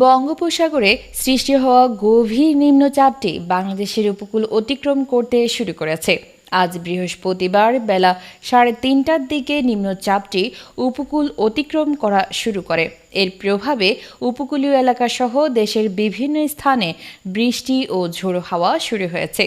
বঙ্গোপসাগরে সৃষ্টি হওয়া গভীর নিম্নচাপটি বাংলাদেশের উপকূল অতিক্রম করতে শুরু করেছে। আজ বৃহস্পতিবার বেলা সাড়ে তিনটার দিকে নিম্নচাপটি উপকূল অতিক্রম করা শুরু করে। এর প্রভাবে উপকূলীয় এলাকাসহ দেশের বিভিন্ন স্থানে বৃষ্টি ও ঝোড়ো হাওয়া শুরু হয়েছে।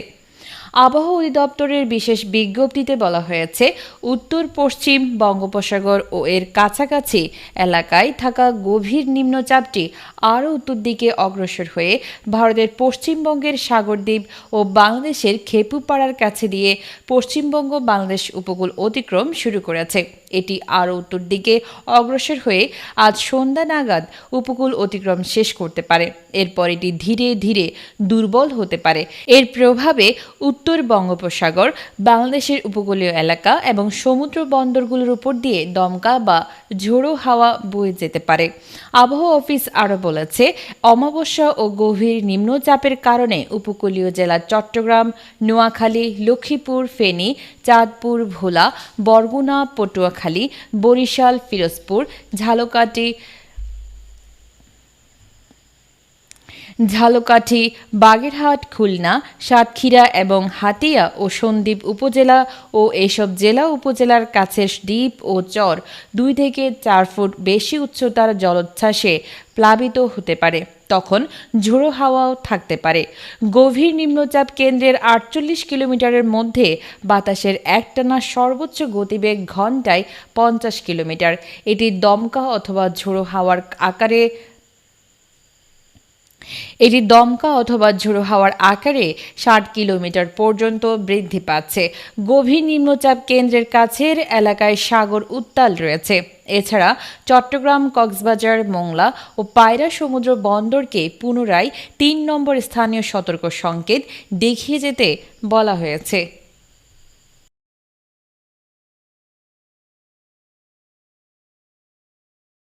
আবহাওয়া অধিদপ্তরের বিশেষ বিজ্ঞপ্তিতে বলা হয়েছে, উত্তর, পশ্চিম বঙ্গোপসাগর ও এর কাছাকাছি এলাকায় থাকা গভীর নিম্নচাপটি আরও উত্তর দিকে অগ্রসর হয়ে ভারতের পশ্চিমবঙ্গের সাগরদ্বীপ ও বাংলাদেশের খেপুপাড়ার কাছে দিয়ে পশ্চিমবঙ্গ বাংলাদেশ উপকূল অতিক্রম শুরু করেছে। এটি আরও উত্তর দিকে অগ্রসর হয়ে আজ সন্ধ্যা নাগাদ উপকূল অতিক্রম শেষ করতে পারে। এরপর এটি ধীরে ধীরে দুর্বল হতে পারে। এর প্রভাবে উত্তর বঙ্গোপসাগর, বাংলাদেশের উপকূলীয় এলাকা এবং সমুদ্র বন্দরগুলোর উপর দিয়ে দমকা বা ঝোড়ো হাওয়া বয়ে যেতে পারে। আবহাওয়া অফিস আরও বলেছে, অমাবস্যা ও গভীর নিম্নচাপের কারণে উপকূলীয় জেলা চট্টগ্রাম, নোয়াখালী, লক্ষ্মীপুর, ফেনী, চাঁদপুর, ভোলা, বরগুনা, পটুয়াখালী, বরিশাল, ফিরোজপুর, ঝালকাঠি ঝালকাঠি, বাগেরহাট, খুলনা, সাতক্ষীরা এবং হাতিয়া ও সন্দ্বীপ উপজেলা ও এসব জেলা উপজেলার কাছের দ্বীপ ও চর দুই থেকে চার ফুট বেশি উচ্চতার জলোচ্ছ্বাসে প্লাবিত হতে পারে। তখন ঝোড়ো হাওয়াও থাকতে পারে। গভীর নিম্নচাপ কেন্দ্রের আটচল্লিশ কিলোমিটারের মধ্যে বাতাসের একটানা সর্বোচ্চ গতিবেগ ঘন্টায় পঞ্চাশ কিলোমিটার। এটি দমকা অথবা ঝোড়ো হাওয়ার আকারে এটি দমকা অথবা ঝোড়ো হাওয়ার আকারে ষাট কিলোমিটার পর্যন্ত বৃদ্ধি পাচ্ছে। গভীর নিম্নচাপ কেন্দ্রের কাছের এলাকায় সাগর উত্তাল রয়েছে। এছাড়া চট্টগ্রাম, কক্সবাজার, মোংলা ও পায়রা সমুদ্র বন্দরকে পুনরায় তিন নম্বর স্থানীয় সতর্ক সংকেত দেখিয়ে যেতে বলা হয়েছে।